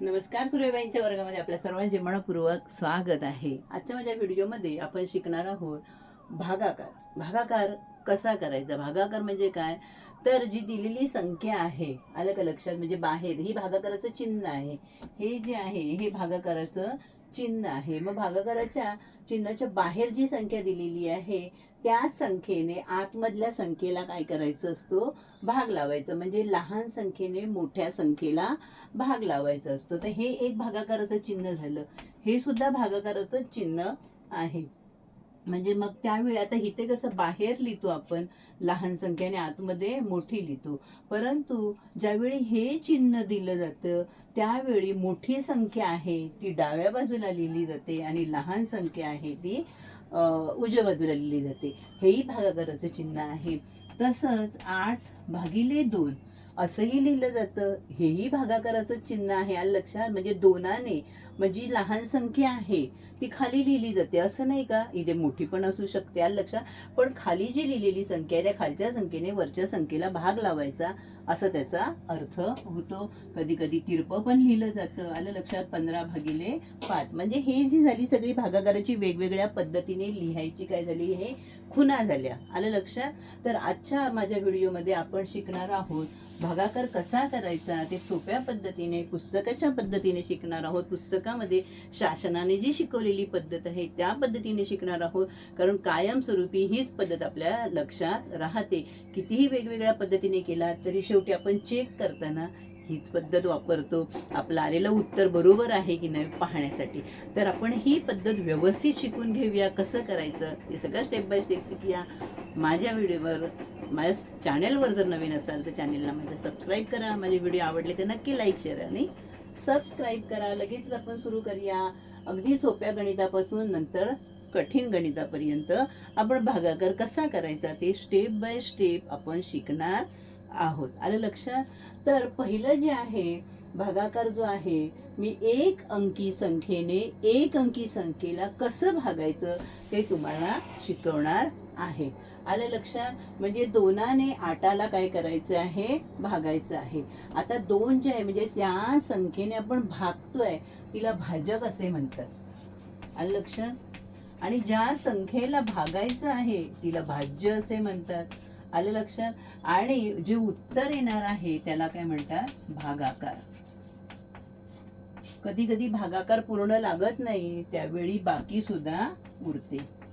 नमस्कार सूर्यबाईंच्या वर्गामध्ये आपल्या सर्वांचे मनपूर्वक स्वागत आहे. आजच्या माझ्या व्हिडिओमध्ये आपण शिकणार आहोत भागाकार. भागाकार कसा करायचा? भागाकार म्हणजे काय? तर जी दिलेली संख्या आहे आलं का लक्षात? म्हणजे बाहेर. ही भागाकाराचं चिन्ह आहे. हे जे आहे हे भागाकाराचं चिन्ह आहे. मग भागाकाराच्या चिन्हाच्या बाहेर जी संख्या दिलेली आहे त्या संख्येने आतमधल्या संख्येला काय करायचं असतो? भाग लावायचं. म्हणजे लहान संख्येने मोठ्या संख्येला भाग लावायचा असतो. तर हे एक भागाकाराचं चिन्ह झालं. हे सुद्धा भागाकाराचं चिन्ह आहे. म्हणजे मग त्यावेळी आता इथे कसं बाहेर लिहितो आपण लहान संख्येने आतमध्ये मोठी लिहितो. परंतु ज्यावेळी हे चिन्ह दिलं जातं त्यावेळी मोठी संख्या आहे ती डाव्या बाजूला लिहिली जाते आणि लहान संख्या आहे ती उजव्या बाजूला लिहिली जाते. हेही भागाकाराचं चिन्ह आहे. तसंच आठ भागिले दोन असंही लिहिलं जातं. हेही भागाकाराचं चिन्ह आहे. आलं लक्षात म्हणजे दोनाने म्हणजे लहान संख्या आहे ती खाली लिहिली जाते. असं नाही का? इथे मोठी पण असू शकते आलं लक्षात. पण खाली जी लिहिलेली संख्या आहे त्या खालच्या संख्येने वरच्या संख्येला भाग लावायचा. असा त्याचा अर्थ होतो. कधी कधी तिरपं पण लिहिलं जातं. आलं लक्षात? पंधरा भागिले पाच. म्हणजे हे जी झाली सगळी भागाकाराची वेगवेगळ्या पद्धतीने लिहायची काय झाली? हे खुना झाल्या. आलं लक्षात? तर आजच्या माझ्या व्हिडिओमध्ये आपण शिकणार आहोत भागाकार कसा करायचा? ते सोप्या पद्धतीने पुस्तकाच्या पद्धतीने शिकणार आहोत. पुस्तकामध्ये शासनाने जी शिकवलेली पद्धत आहे त्या पद्धतीने शिकणार आहोत. कारण कायमस्वरूपी हीच पद्धत आपल्या लक्षात राहते. कितीही वेगवेगळ्या पद्धतीने केला तरी शेवटी आपण चेक करताना हीच पद्धत वापरतो. आपलं आलेलं उत्तर बरोबर आहे की नाही पाहण्यासाठी. तर आपण ही पद्धत व्यवस्थित शिकून घेऊया. कसं करायचं? ते सगळं स्टेप बाय स्टेप शिकूया. माझ्या व्हिडिओवर माझ्या चॅनेलवर जर नवीन असाल तर चॅनेलला माझं सबस्क्राईब करा. माझे व्हिडिओ आवडले तर नक्की लाईक शेअर आणि सबस्क्राईब करा. लगेच आपण सुरू करूया. अगदी सोप्या गणितापासून नंतर कठीण गणितापर्यंत आपण भागाकार कसा करायचा ते स्टेप बाय स्टेप आपण शिकणार आहोत. आलं लक्षात? तर पहिलं जे आहे भागाकार जो आहे मी एक अंकी संख्येने एक अंकी संख्येला कसं भागायचं ते तुम्हाला शिकवणार आहे. आलं लक्षात? म्हणजे दोनाने आटाला काय करायचं आहे? भागायचं आहे. आता दोन जे आहे म्हणजे या संख्येने आपण भागतोय तिला भाजक असे म्हणतात. आलं लक्षात? आणि ज्या संख्येला भागायचं आहे तिला भाज्य असे म्हणतात. आलं लक्षात? आणि जे उत्तर येणार आहे त्याला काय म्हणतात? भागाकार. कधी कधी भागाकार पूर्ण लागत नाही त्यावेळी बाकी सुद्धा उरते.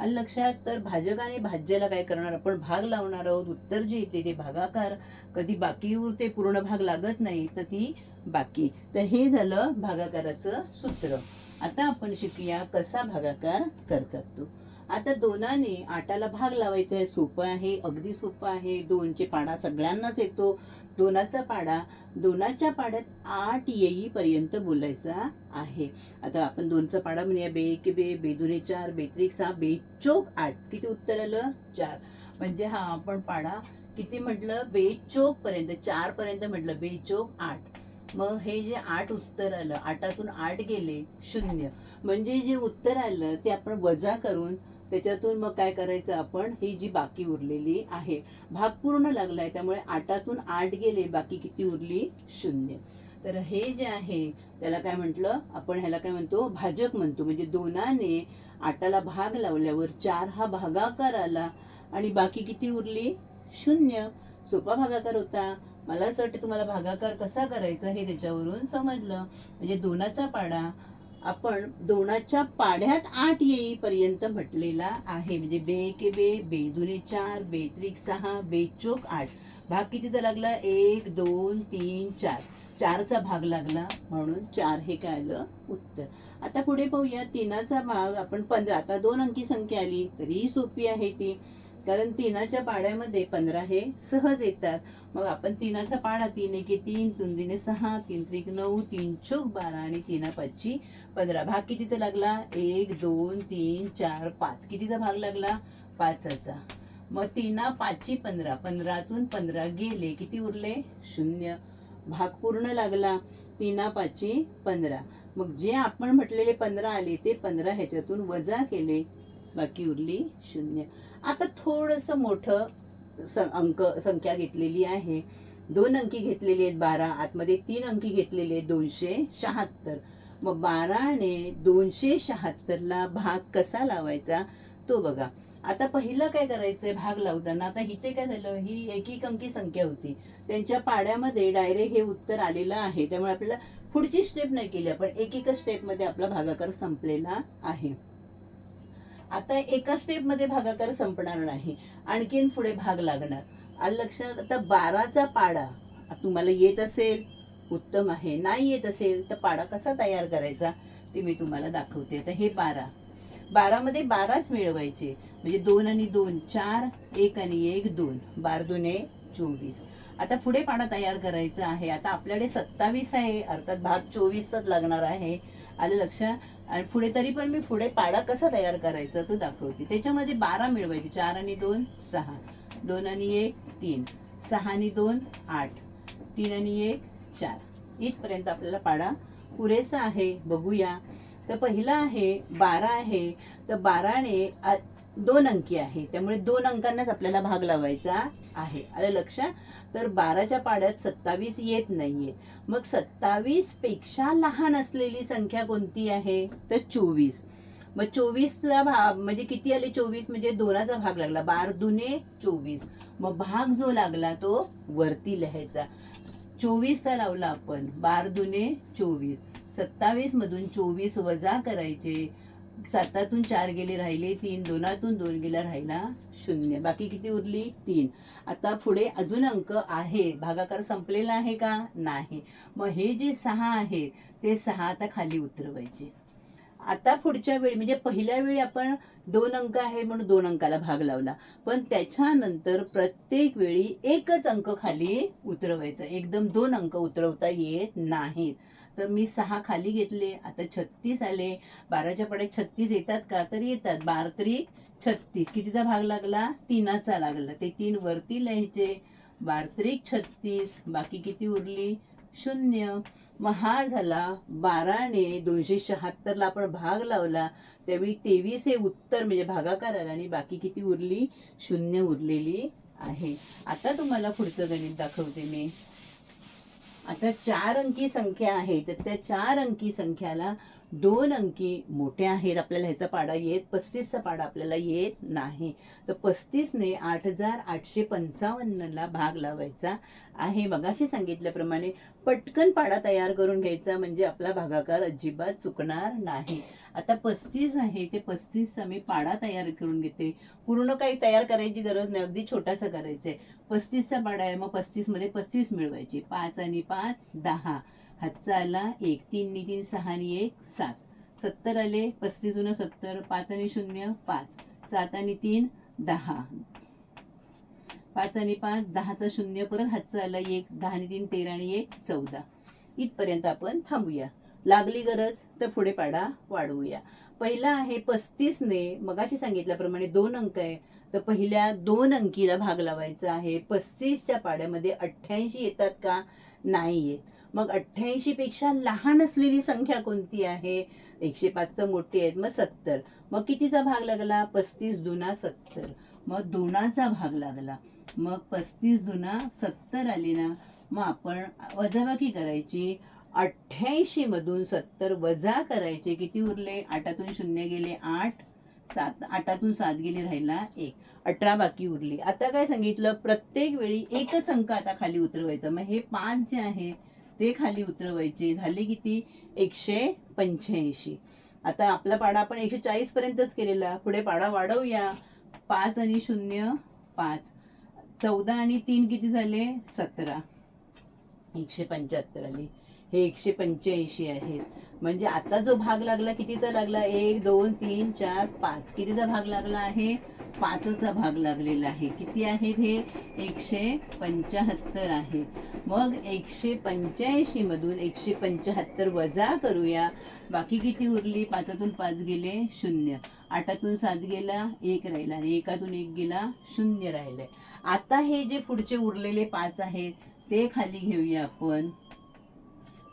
आलं लक्षात तर भाजक आणि भाज्याला काय करणार? आपण भाग लावणार आहोत. उत्तर जे येते ते भागाकार. कधी बाकी उरते पूर्ण भाग लागत नाही तर ती बाकी. तर हे झालं भागाकाराचं सूत्र. आता आपण शिकूया कसा भागाकार करतात तो. आता दोनाने आटाला भाग लावायचा आहे सोपं आहे अगदी सोपं आहे. दोनचे पाडा सगळ्यांनाच येतो. दोनाचा पाडा दोनाच्या पाड्यात आठ येईपर्यंत बोलायचा आहे. आता आपण दोनचा पाडा म्हणूया. बे के बे बेदुने चार बेत्रिक सहा बेचोक आठ. किती उत्तर आलं? चार. म्हणजे हा आपण पाडा किती म्हटलं? बेचोक पर्यंत चार पर्यंत म्हटलं बेचोक आठ. मग हे जे आठ उत्तर आलं आठातून आठ गेले शून्य. म्हणजे जे उत्तर आलं ते आपण वजा करून त्याच्यातून मग काय करायचं आपण? ही जी बाकी उरलेली आहे भाग पूर्ण लागलाय त्यामुळे आठातून आठ गेले बाकी किती उरली? शून्य. तर हे जे आहे त्याला काय म्हटलं? आपण ह्याला काय म्हणतो? भाजक म्हणतो. म्हणजे दोनाने आटाला भाग लावल्यावर चार हा भागाकार आला. आणि बाकी किती उरली? शून्य. सोपा भागाकार होता. मला असं वाटतं तुम्हाला भागाकार कसा करायचा हे त्याच्यावरून समजलं. म्हणजे दोनाचा पाडा आपण दोनाच्या पाड्यात आठ येईपर्यंत म्हटलेला आहे. म्हणजे बे के बे बे दुने चार बे त्रिक सहा बे चोक आठ. भाग कितीचा लागला? एक दोन तीन चार. चारचा भाग लागला म्हणून चार हे काय आलं? उत्तर. आता पुढे पाहूया. तीनाचा भाग आपण पंधरा. आता दोन अंकी संख्या आली. तरीही सोपी आहे ती. कारण तिनाच्या पाड्यामध्ये पंधरा हे सहज येतात. मग आपण तिनाचा पाडा तीन एके तीन तीन दिने सहा तीन त्रिक नऊ तीन चोक बारा आणि तीना पाचची पंधरा. भाग कितीचा लागला? एक दोन तीन चार पाच. कितीचा भाग लागला? पाचाचा. मग तीना पाचची पंधरा. पंधरातून पंधरा गेले. किती उरले? शून्य. भाग पूर्ण लागला. तीना पाचची पंधरा. मग जे आपण म्हटलेले पंधरा आले ते पंधरा ह्याच्यातून वजा केले. बाकी उरली शून्य. आता थोडंसं मोठं सं अंक संख्या घेतलेली आहे. दोन अंकी घेतलेली आहेत बारा आतमध्ये तीन अंकी घेतलेले आहेत दोनशे शहात्तर. मग बाराने दोनशे शहात्तरला भाग कसा लावायचा? तो बघा. आता पहिलं काय करायचंय? भाग लावताना आता इथे काय झालं? ही एकीक अंकी संख्या होती. त्यांच्या पाड्यामध्ये डायरेक्ट हे उत्तर आलेलं आहे. त्यामुळे आपल्याला पुढची स्टेप नाही केली आपण. एकेका स्टेपमध्ये आपला भागाकार संपलेला आहे. आता एका स्टेपमध्ये भागाकार संपणार नाही. आणखीन पुढे भाग लागणार. आलं लक्षात आता बाराचा पाडा तुम्हाला येत असेल उत्तम आहे. नाही येत असेल तर पाडा कसा तयार करायचा ते मी तुम्हाला दाखवते. आता हे बारा. बारामध्ये बाराच मिळवायचे. म्हणजे दोन आणि दोन चार एक आणि एक दोन. बार दोन चोवीस. आता पुढे पाडा तयार करायचा आहे. आता आपल्याकडे सत्तावीस आहे. अर्थात भाग चोवीसचाच लागणार आहे. आलं लक्षात आणि पुढे तरी पण मी पुढे पाडा कसा तयार करायचा तो दाखवते. त्याच्यामध्ये बारा मिळवायचे. चार आणि दोन सहा. दोन आणि एक तीन. सहा आणि दोन आठ. तीन आणि एक चार. इथपर्यंत आपल्याला पाडा पुरेसा आहे. बघूया. तर पहिला आहे बारा आहे. तर बाराने आ- दोन अंकी आहे. त्यामुळे दोन अंकांनाच आपल्याला भाग लावायचा आहे. आलं लक्षात तर बाराच्या पाड्यात सत्तावीस येत नाहीये. मग सत्तावीसपेक्षा लहान असलेली संख्या कोणती आहे? तर चोवीस. मग चोवीसला भाग म्हणजे किती आले चोवीस? म्हणजे दोनाचा भाग लागला. बार दुने चोवीस. मग भाग जो लागला तो वरती लिहायचा. चोवीसचा लावला आपण. बार दुने चोवीस. सत्तावीस मधून चोवीस वजा करायचे. सातातून चार गेले राहिले तीन दोनातून दोन गेला राहिला शून्य. बाकी किती उरली? तीन. आता पुढे अजून अंक आहे. भागाकार संपलेला आहे का? नाही. मग हे जे सहा आहेत ते सहा आता खाली उतरवायचे. आता पुढच्या वेळी म्हणजे पहिल्या वेळी आपण दोन अंक आहे म्हणून दोन अंकाला भाग लावला. पण त्याच्यानंतर प्रत्येक वेळी एकच अंक खाली उतरवायचा. एकदम दोन अंक उतरवता येत नाहीत. तर मी सहा खाली घेतले. आता छत्तीस आले. बाराच्या पाड्यात छत्तीस येतात का? तर येतात. बार तरी छत्तीस. कितीचा भाग लागला? तीनाचा लागला. ते तीन वरती लिहायचे. बारत्रिक छत्तीस. बाकी किती उरली? शून्य. मग हा झाला बाराने दोनशे शहात्तरला आपण भाग लावला. त्यावेळी तेवीस हे उत्तर म्हणजे भागाकार आला आणि बाकी किती उरली? शून्य उरलेली आहे. आता तुम्हाला पुढचं गणित दाखवते मी. आता चार अंकी संख्या आहे तर त्या चार अंकी संख्याला दोन अंकी मोठे आहेत आपल्याला ह्याचा पाडा येत पस्तीसचा पाडा आपल्याला येत नाही. तर पस्तीसने आठ हजार आठशे पंचावन्नला भाग लावायचा आहे. मगाशी सांगितल्याप्रमाणे पटकन पाडा तयार करून घ्यायचा म्हणजे आपला भागाकार अजिबात चुकणार नाही. आता पस्तीस आहे ते पस्तीसचा मी पाडा तयार करून घेते. पूर्ण काही तयार करायची गरज नाही अगदी छोटासा करायचा आहे. पस्तीसचा पाडा आहे मग पस्तीसमध्ये पस्तीस मिळवायची. पाच आणि पाच दहा. हातचा आला एक तीन नि तीन सहा आणि एक सात. सत्तर आले पस्तीस जुनं सत्तर पाच आणि शून्य पाच. सात आणि तीन दहा. पाच आणि पाच दहाचा शून्य परत हातचा आला एक दहा आणि तीन तेरा आणि एक चौदा. इथपर्यंत आपण थांबूया. लागली गरज तर पुढे पाडा वाढवूया. पहिला आहे पस्तीसने मगाशी सांगितल्याप्रमाणे दोन अंक आहे. तर पहिल्या दोन अंकीला भाग लावायचा आहे. पस्तीसच्या पाड्यामध्ये अठ्ठ्याऐंशी येतात का? नाही येत. मग अठ्ठ्याऐंशी पेक्षा लहान असलेली संख्या कोणती आहे? एकशे पाच तर मोठी आहेत मग सत्तर. मग कितीचा भाग लागला? पस्तीस दुना सत्तर. मग दोनाचा भाग लागला. मग पस्तीस दुना सत्तर आली ना मग आपण वजाबाकी करायची. अठ्ठ्याऐंशी मधून सत्तर वजा करायचे. किती उरले? आठातून शून्य गेले आठ. सात आठातून सात गेले राहिला एक. अठरा बाकी उरली. आता काय सांगितलं? प्रत्येक वेळी एकच अंक आता खाली उतरवायचा. मग हे पाच जे आहे ते खाली उतरवायचे. झाले किती? एकशे पंच्याऐंशी. आता आपला पाडा आपण एकशे चाळीस पर्यंतच केलेला. पुढे पाडा वाढवूया. पाच आणि शून्य पाच. चौदा आणि तीन किती झाले? सतरा. एकशे पंच्याहत्तर आली. हे एकशे पंच्याऐंशी आहेत म्हणजे आता जो भाग लागला कितीचा लागला? एक दोन तीन चार पाच. कितीचा भाग लागला आहे? पाचचा भाग लागलेला आहे. किती आहेत हे? एकशे पंच्याहत्तर आहेत मग एकशे पंच्याऐंशी मधून एकशे पंच्याहत्तर वजा करूया. बाकी किती उरली? पाचातून पाच गेले शून्य. आठातून सात गेला एक राहिला. आणि एकातून एक गेला शून्य राहिले. आता हे जे पुढचे उरलेले पाच आहेत ते खाली घेऊया आपण.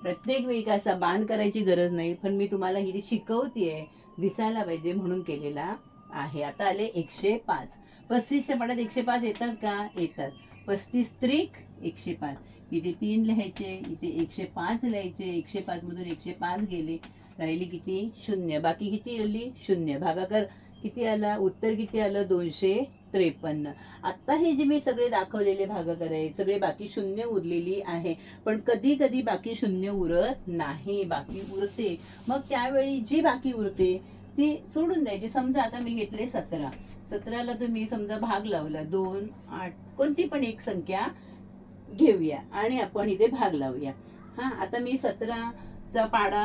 प्रत्येक वेळी असा बाण करायची गरज नाही पण मी तुम्हाला ही शिकवतीये दिसायला पाहिजे म्हणून केलेला. आहे. आता आले एकशे पाच. पस्तीसच्या पाण्यात एकशे पाच येतात का? येतात. पस्तीस त्रिक एकशे पाच. इथे तीन लिहायचे इथे एकशे पाच लिहायचे एकशे पाच मधून एकशे पाच गेले राहिली किती? शून्य. बाकी किती आली? शून्य. भागाकार किती आला? उत्तर किती आलं? दोनशे त्रेपन्न. आता हे जे मी सगळे दाखवलेले भागाकार आहेत सगळे बाकी शून्य उरलेली आहे. पण कधी कधी बाकी शून्य उरत नाही. बाकी उरते. मग त्यावेळी जी बाकी उरते ती सोडून द्यायची. समजा आता मी घेतले सतरा. सतराला तुम्ही समजा भाग लावला दोन आठ कोणती पण एक संख्या घेऊया आणि आपण इथे भाग लावूया. हा आता मी सतराचा पाडा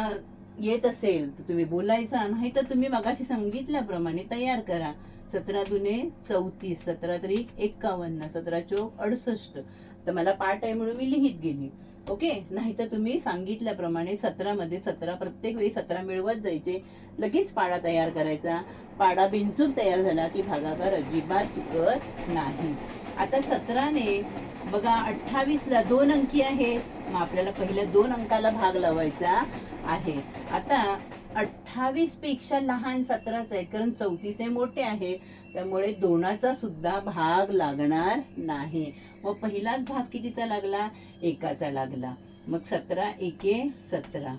येत असेल तर तुम्ही बोलायचा नाही तर तुम्ही मगाशी सांगितल्याप्रमाणे तयार करा. सतरा दुने चौतीस सतरा तरी एक्कावन्न सतरा चोक अडुसष्ट. तर मला पाठ आहे म्हणून मी लिहित गेली. ओके? नाहीतर तुम्ही सांगितल्याप्रमाणे सतरामध्ये सतरा प्रत्येक वेळी सतरा मिळवत जायचे. लगेच पाडा तयार करायचा. पाडा बिंचून तयार झाला की भागाकार अजिबात चुकत नाही. आता सतराने बघा अठ्ठावीसला दोन अंकी आहे मग आपल्याला पहिल्या दोन अंकाला भाग लावायचा आहे. आता अठ्ठावीसपेक्षा लहान सतराच आहे कारण चौतीस हे मोठे आहे. त्यामुळे दोनाचा सुद्धा भाग लागणार नाही. मग पहिलाच भाग कितीचा लागला? एकाचा लागला. मग सतरा एके सतरा.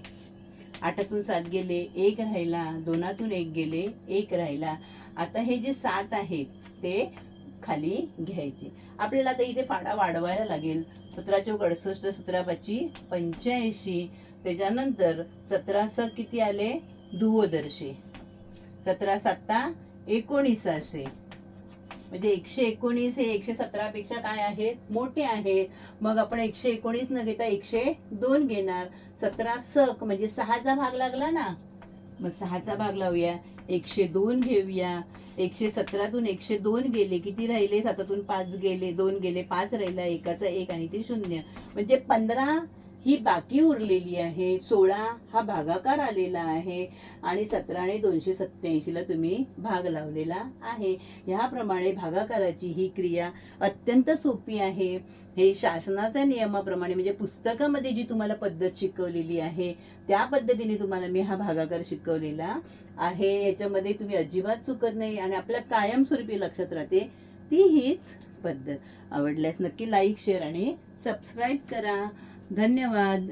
आठातून सात गेले एक राहिला. दोनातून एक गेले एक राहिला. आता हे जे सात आहेत ते खाली घ्यायची. आपल्याला आता इथे फाडा वाढवायला लागेल. सतरा चौक अडसष्ट सतरा पाचशे पंच्याऐंशी. त्याच्यानंतर सतरा स किती आले? दुवदर्शे. सतरा सत्ता एकोणीसाशे. म्हणजे एकशे एकोणीस हे एकशे सतरा पेक्षा काय आहे? मोठे आहे. मग आपण एकशे एकोणीस न घेता एकशे दोन घेणार. सतरा सक म्हणजे सहाचा भाग लागला ना? मग सहाचा भाग लावूया. एकशे दोन घेऊया. एकशे सतरातून एकशे दोन गेले. किती राहिले? सातातून पाच गेले. दोन गेले. पाच राहिला. एकाचा एक आणि ते शून्य. म्हणजे पंधरा ही बाकी उरलेली आहे. सोळा हा भागाकार आलेला आहे आणि सतरा आणि दोनशे सत्त्याऐंशीला तुम्ही भाग लावलेला आहे. ह्याप्रमाणे भागाकाराची ही क्रिया अत्यंत सोपी आहे. हे शासनाच्या नियमाप्रमाणे म्हणजे पुस्तकामध्ये जी तुम्हाला पद्धत शिकवलेली आहे त्या पद्धतीने तुम्हाला मी हा भागाकार शिकवलेला आहे. याच्यामध्ये तुम्ही अजिबात चुकत नाही आणि आपल्या कायमस्वरूपी लक्षात राहते ती हीच पद्धत. आवडल्यास नक्की लाईक शेअर आणि सबस्क्राईब करा. धन्यवाद.